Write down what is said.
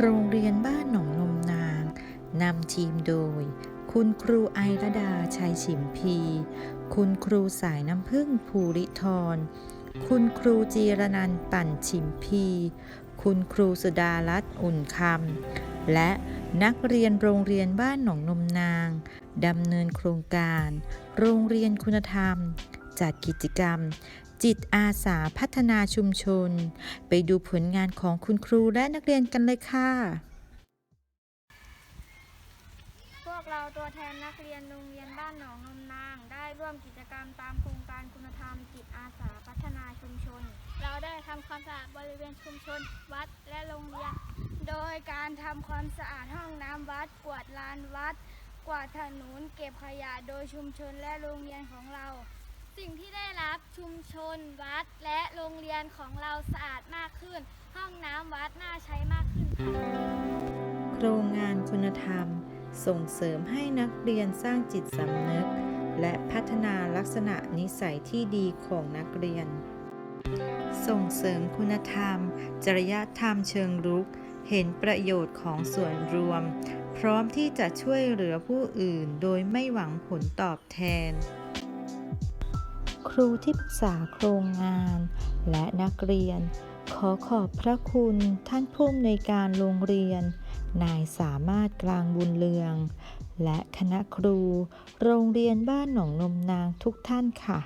โรงเรียนบ้านหนองนมนางนำทีมโดย คุณครูไอระดาชัยฉิมพี คุณครูสายน้ำพึ่งภูริธร คุณครูจีรนันปั่นฉิมพี คุณครูสุดารัตน์อุ่นคำ และนักเรียนโรงเรียนบ้านหนองนมนางดำเนินโครงการ โรงเรียนคุณธรรม จัดกิจกรรม จิตอาสาพัฒนาชุมชน ไปดูผลงานของคุณครูและนักเรียนกันเลยค่ะ พวกเราตัวแทนนักเรียนโรงเรียนบ้านหนองนมนาง ได้ร่วมกิจกรรมตามโครงการคุณธรรม จิตอาสาพัฒนาชุมชน เราได้ทำความสะอาดบริเวณชุมชน วัดและโรงเรียน โดยการทำความสะอาดห้องน้ำวัด กวาดลานวัด กวาดถนนเก็บขยะโดยชุมชนและโรงเรียนของเรา สิ่งที่ได ชุมชน วัด และโรงเรียนของเราสะอาดมากขึ้น ห้องน้ำวัดน่าใช้มากขึ้นค่ะโครงงานคุณธรรม ส่งเสริมให้นักเรียนสร้างจิตสำนึก และพัฒนาลักษณะนิสัยที่ดีของนักเรียน ส่งเสริมคุณธรรม จริยธรรมเชิงรุก เห็นประโยชน์ของส่วนรวม พร้อมที่จะช่วยเหลือผู้อื่นโดยไม่หวังผลตอบแทน รูที่ปรึกษาโครงงาน และนักเรียน ขอขอบพระคุณท่านผู้อำนวยการโรงเรียน นายสามารถกลางบุญเลือง และคณะครู โรงเรียนบ้านหนองนมนางทุกท่านค่ะ